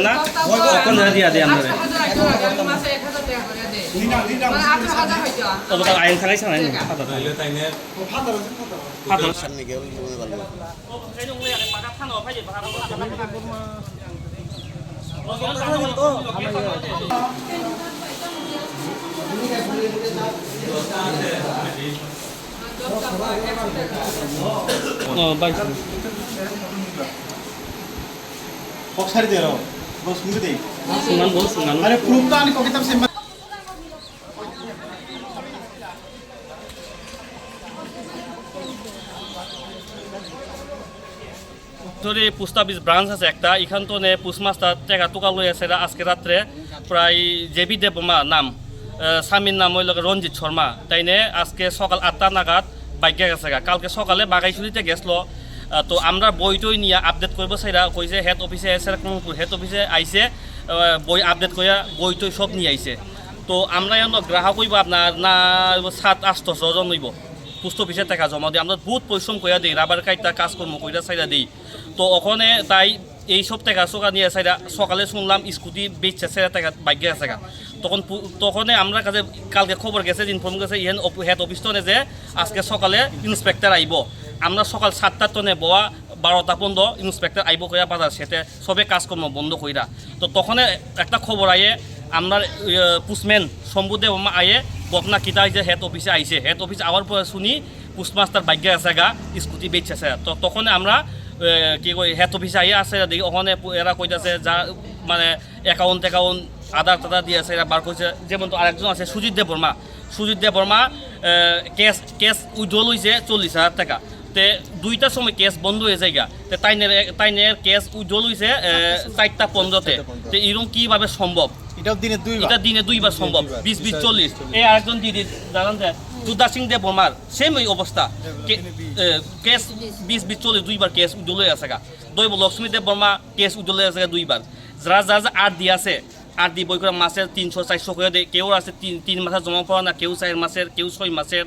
Na? Kau na dia dia mo. তো আইন থাকাই সামনে ফাটা ফাটা সামনে মনে 어, 맛있어. 혹사리 되라. 뭐 숨겨대. 순간 뭐 ধরে পোস্ট অফিস ব্রাঞ্চ আছে একটা, এখান তো নে পুষমাস্তা টেকা টোকা লই আছে আজকে রাত্রে, প্রায় জেবি দেবমা নাম স্বামীর নাম ওই লোকের রঞ্জিত শর্মা। তাইনে আজকে সকাল আটটা নাগাদ বাইকে গেছে কালকে সকালে বাগাইশুড়িতে গেছিল। তো আমরা বইটই নিয়ে আপডেট করব সেরা কইছে হেড অফিসে আছে হেড অফিসে আইছে বই আপডেট করে বইটই সব নিয়ে আইছে। তো আমরা এখন গ্রাহক হইব আপনার না, সাত আষ্ট ছজন হইব। পোস্ট অফিসে টাকা জমা দিই আমরা বহুত পরিশ্রম কইরা দিই, রাবার কাইটা কাজকর্ম কইরা সাইডা দিই। তো ওখানে তাই এই সব টাকা চোকা নিয়ে সাইডা সকালে শুনলাম স্কুটি বেচছে সেরা টাকা বাইকে আছে। তখন তখনই আমরা কাছে কালকে খবর গেছে ইনফর্ম গেছে, ইহেন হেড অফিস টনে যে আজকে সকালে ইন্সপেক্টর আইব। আমরা সকাল সাতটার টনে বয়া, বারোটা পর্যন্ত ইন্সপেক্টর আইব কইরা বাজার সেতে সবে কাজকর্ম বন্ধ কইরা। তো তখনে একটা খবর আইয়ে আপনার পুসম্যান শম্ভুদেব আমা আয়ে বকনা কিতা যে হেড অফিসে আইছে হেড অফিস আওয়ার পর শুনি পোস্টমাস্টার বাইকে আছে গা স্কুটি বেচছে তো তখন আমরা কি কই হেড অফিসে আইয়া আছে দেখি ওখানে এরা কইতাছে যা মানে অ্যাকাউন্ট অ্যাকাউন্ট আধার টাধার দিয়ে আছে এরা বার করছে যেমন তো আরেকজন আছে, Sujit Dev Barma Sujit Dev Barma case case withdrawal হয়েছে চল্লিশ হাজার টাকা। তে দুইটার সময় কেস বন্ধ হয়ে যায় তে তাইনের তাইনের কেস উইড্রল হয়েছে চারটা পনেরোতে। তো এরকম কীভাবে সম্ভব? এটাও দিনে দুই এটা দিনে দুইবার সম্ভব। বিশ বিশ চল্লিশ। এই আরেকজন দিদি জানান যে দুদা সিং দেব বর্মার সেম ওই অবস্থা। কেস বিশ। বিশ চল্লিশ দুইবার কেস উজ্জ্বলে আছে গা। দৈব লক্ষ্মী দেব বর্মা কেস উজ্জ্বলে আছে গা দুইবার। যারা যারা যে আট দিয়ে আছে। আট দি বই করে মাসের তিনশো চারশো করে দেয় কেউ আছে তিন তিন মাসের জমা পড়া না কেউ চার মাসের কেউ ছয় মাসের।